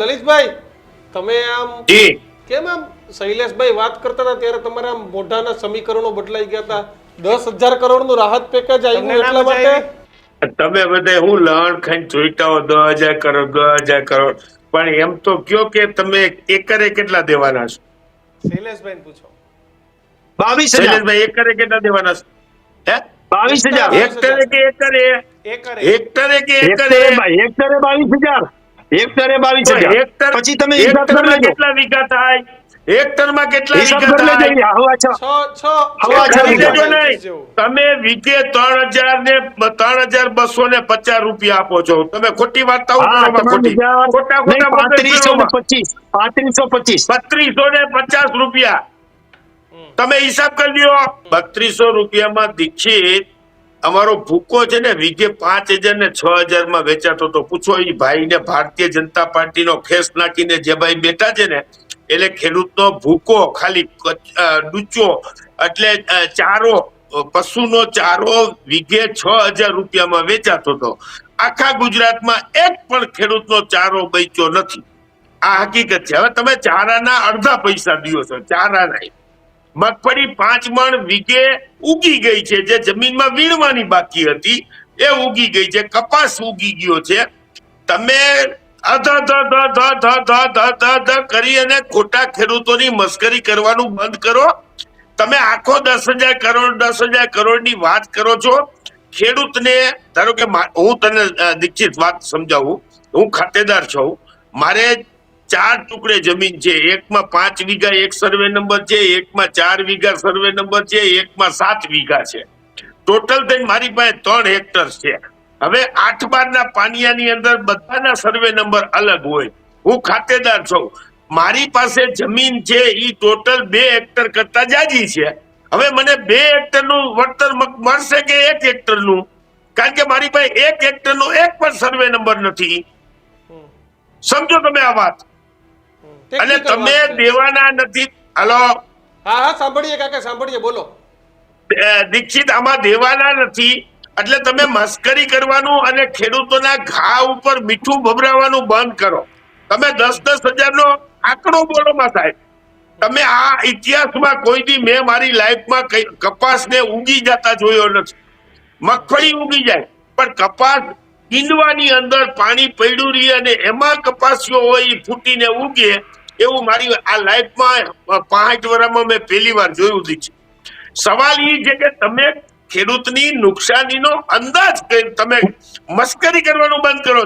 લલિતભાઈ તમે આમ કેમ આમ શૈલેષભાઈ વાત કરતા હતા ત્યારે તમારા આમ મોઢાના સમીકરણો બદલાઈ ગયા હતા. દસ હજાર કરોડનું રાહત પેકેજ આવ્યું એટલા માટે? તમે બધા હું લણ ખાઈને જોઈતા દસ હજાર કરોડ દસ હજાર કરોડ. પણ એમ તો કયો કે તમે એકરે કેટલા દેવાના છો? શૈલેષભાઈ પૂછો. બાવીસ હજાર. શૈલેષભાઈ એકરે કેટલા દેવાના છો? હે? બાવીસ હજાર. હેક્ટરે કે એકરે? એકરે. હેક્ટરે કે એકરે? હેક્ટરે બાવીસ હજાર. હેક્ટરે બાવીસ હજાર. પછી તમે કેટલા વીઘા થાય? હેક્ટરમાં કેટલા વીઘા થાય? હવા છ. તમે વીઘે ત્રણ હજાર ને ત્રણ ને પચાસ રૂપિયા આપો છો. તમે ખોટી વાત ખોટી. ખોટા ખોટા પાંત્રીસો પચીસ. પાંત્રીસો પચીસ. બત્રીસો ને પચાસ રૂપિયા. તમે હિસાબ કરી લ્યો. બત્રીસો રૂપિયામાં દીક્ષિત અમારો ભૂકો છે ને, વીઘે પાંચ હજાર ને છ હજારમાં વેચાતો તો પૂછો એ ભાઈ ને ભારતીય જનતા પાર્ટીનો ખેસ નાખીને જે ભાઈ બેઠા છે ને, એટલે ખેડૂતનો ભૂકો ખાલી ડૂચો એટલે ચારો, પશુનો ચારો વીઘે છ હજાર રૂપિયામાં વેચાતો હતો. આખા ગુજરાતમાં એક પણ ખેડૂતનો ચારો બેચ્યો નથી. આ હકીકત છે. હવે તમે ચારાના અડધા પૈસા દો છો. ચારાના મગફળી પાંચ મણ વીઘે ઉગી ગઈ છે, જે જમીનમાં વીણવાની બાકી હતી, એ ઉગી ગઈ છે, કપાસ ઉગી ગયો છે. તમે કરી અને ખોટા ખેડૂતોની મસ્કરી કરવાનું બંધ કરો. તમે આખો દસ હજાર કરોડ, દસ હજાર કરોડની વાત કરો છો. ખેડૂતને, ધારો કે હું તને દીક્ષિત વાત સમજાવું. હું ખાતેદાર છું. મારે ચાર ટુકડે જમીન છે. એકમાં પાંચ વીઘા એક સર્વે નંબર છે એકમાં ચાર વીઘા સર્વે નંબર છે એકમાં સાત વીઘા છે. ટોટલ થઈને મારી પાસે ત્રણ હેક્ટર છે. હવે આઠ બાર ના પાનિયાની અંદર બધાના સર્વે નંબર અલગ હોય. હું ખાતેદાર છું. મારી પાસે જમીન છે એ ટોટલ બે હેક્ટર કરતા જાજી છે. હવે મને બે હેક્ટરનું વળતર મળશે કે એક હેક્ટરનું? કારણ કે મારી પાસે એક હેક્ટર નો એક પણ સર્વે નંબર નથી. સમજો તમે આ વાત. અને તમે દેવાના નથી. હલો? હા હા સાંભળીએ કાકા સાંભળીએ બોલો. દીક્ષિત આમાં દેવાના નથી. એટલે તમે મસ્કરી કરવાનું અને ખેડૂતોના ઘા ઉપર મીઠું ભભરાવાનું બંધ કરો. તમે દસ દસ હજારનો આંકડો બોલો માં સાહેબ. તમે આ ઇતિહાસમાં કોઈ દી મેં મારી લાઈફમાં કપાસને ઉગી જતા જોયો નથી. મગફળી ઉગી જાય પણ કપાસ ઈંડવાની અંદર પાણી પડ્યું રહી અને એમાં કપાસીઓ હોય ફૂટીને ઉગે, એવું મારી આ લાઈફમાં પાંચ વર્ષમાં મેં પહેલી વાર જોયું છે. સવાલ એ છે કે તમે ખેડૂતની નુકસાનીનો અંદાજ તમે મસ્કરી કરવાનું બંધ કરો